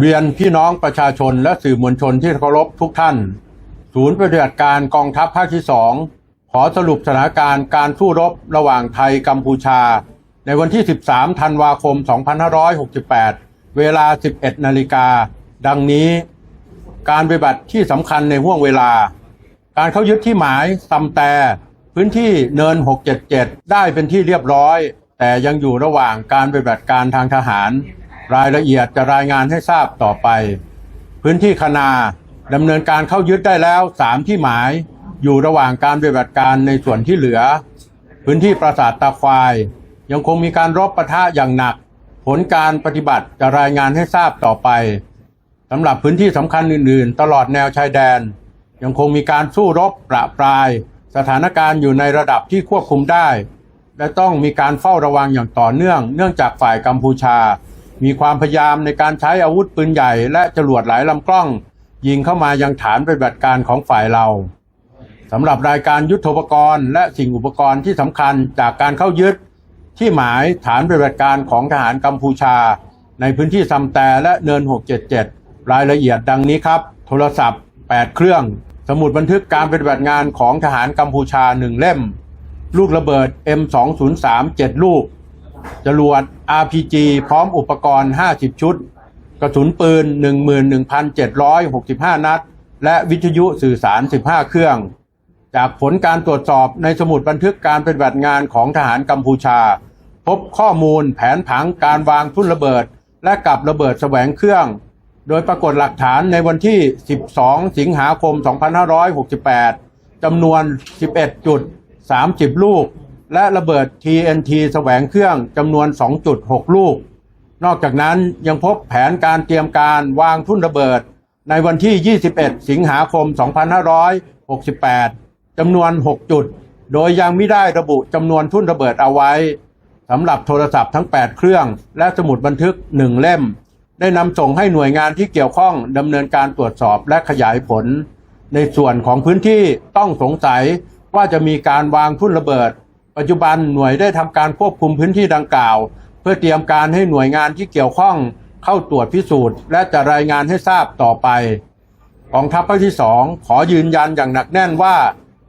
เรียนพี่น้องประชาชนและสื่อมวลชนที่เคารพทุกท่าน ศูนย์ปฏิบัติการกองทัพภาคที่สองขอสรุปสถานการณ์การสู้รบระหว่างไทยกัมพูชา ในวันที่ 13 ธันวาคม 2568 เวลา 11 นาฬิกา ดังนี้ การปฏิบัติที่สำคัญในห่วงเวลา การเข้ายึดที่หมายซำแต่พื้นที่เนิน 677 ได้เป็นที่เรียบร้อย แต่ยังอยู่ระหว่างการปฏิบัติการทางทหาร รายละเอียดจะรายงานให้ทราบต่อไป พื้นที่คณาดำเนินการเข้ายึดได้แล้ว 3 ที่หมาย อยู่ระหว่างการปฏิบัติการในส่วนที่เหลือ พื้นที่ปราสาทตาควาย ยังคงมีการรบปะทะอย่างหนัก ผลการปฏิบัติจะรายงานให้ทราบต่อไปสำหรับพื้นที่สำคัญอื่น ๆ ตลอดแนวชายแดน ยังคงมีการสู้รบประปราย สถานการณ์อยู่ในระดับที่ควบคุมได้ และต้องมีการเฝ้าระวังอย่างต่อเนื่อง เนื่องจากฝ่ายกัมพูชา มีความพยายามในการใช้อาวุธปืนใหญ่และจรวดหลายลำกล้อง ยิงเข้ามายังฐานปฏิบัติการของฝ่ายเราสำหรับรายการยุทธปกรณ์ และสิ่งอุปกรณ์ที่สำคัญจากการเข้ายึด ที่หมายฐานปฏิบัติการของทหารกัมพูชา ในพื้นที่ซัมแต่และเนิน 677 รายละเอียดดังนี้ครับ โทรศัพท์ 8 เครื่อง สมุดบันทึกการปฏิบัติงานของทหารกัมพูชา 1 เล่ม ลูกระเบิด M203 7 ลูก จรวด RPG พร้อมอุปกรณ์ 50 ชุด กระสุนปืน 11,765 นัด และวิทยุสื่อสาร 15 เครื่อง จากผลการตรวจสอบในสมุดบันทึกการปฏิบัติงานของทหารกัมพูชา พบข้อมูลแผนผังการวางทุ่นระเบิด และกับระเบิดแสวงเครื่อง โดยปรากฏหลักฐานในวันที่ 12 สิงหาคม 2568จำนวน 11 จุด 30 ลูก และระเบิด TNT แสวงเครื่องจำนวน 2.6 ลูก นอกจากนั้นยังพบแผนการเตรียมการวางทุ่นระเบิด ในวันที่ 21 สิงหาคม 2568 จำนวน 6 จุด โดยยังไม่ได้ระบุจำนวนทุ่นระเบิดเอาไว้สำหรับโทรศัพท์ทั้ง 8 เครื่อง และสมุดบันทึก 1 เล่ม ได้นำส่งให้หน่วยงานที่เกี่ยวข้องดำเนินการตรวจสอบและขยายผล ในส่วนของพื้นที่ต้องสงสัยว่าจะมีการวางทุ่นระเบิด ปัจจุบันหน่วยได้ทำการควบคุมพื้นที่ดังกล่าว เพื่อเตรียมการให้หน่วยงานที่เกี่ยวข้องเข้าตรวจพิสูจน์ และจะรายงานให้ทราบต่อไปกองทัพภาคที่สองขอยืนยันอย่างหนักแน่นว่า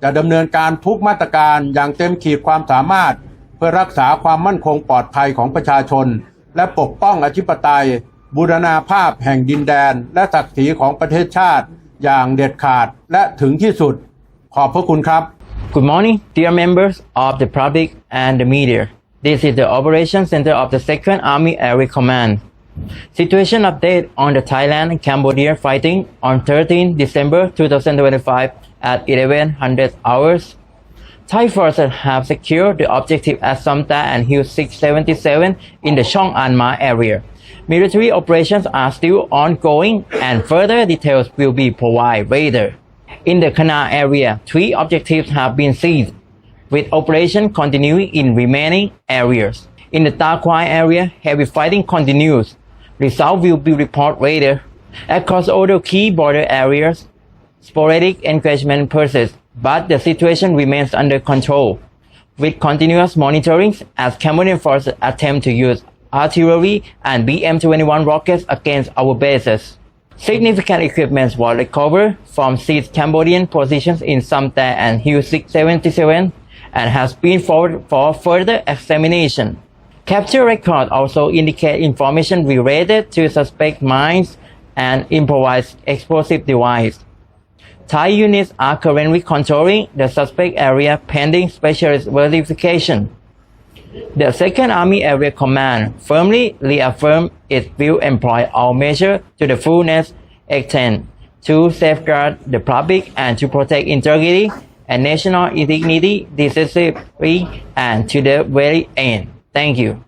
จะดำเนินการทุกมาตรการอย่างเต็มขีดความสามารถ เพื่อรักษาความมั่นคงปลอดภัยของประชาชน และปกป้องอธิปไตย บูรณาภาพแห่งดินแดน และศักดิ์ศรีของประเทศชาติ อย่างเด็ดขาดและถึงที่สุด ขอบพระคุณครับ Good morning, dear members of the public and the media. This is the Operation Center of the 2nd Army Area Command. Situation update on the Thailand Cambodia fighting on 13 December 2025 at 1100 hours. Thai forces have secured the objective at Samta and Hill 677 in the Chong Anma area. Military operations are still ongoing and further details will be provided later. In the Kana area, three objectives have been seized, with operation continuing in remaining areas. In the Ta Kwai area, heavy fighting continues. Result will be reported later. Across all the key border areas, sporadic engagement persists, but the situation remains under control. With continuous monitoring as Cambodian forces attempt to use artillery and BM-21 rockets against our bases. Significant equipment was recovered from seized Cambodian positions in Samta and Hill 677 and has been forwarded for further examination. Capture records also indicate information related to suspect mines and improvised explosive device. Thai units are currently controlling the suspect area pending specialist verification. The 2nd Army Area Command firmly reaffirmed it will employ all measures to the fullness extent to safeguard the public and to protect integrity and national dignity decisively and to the very end. Thank you.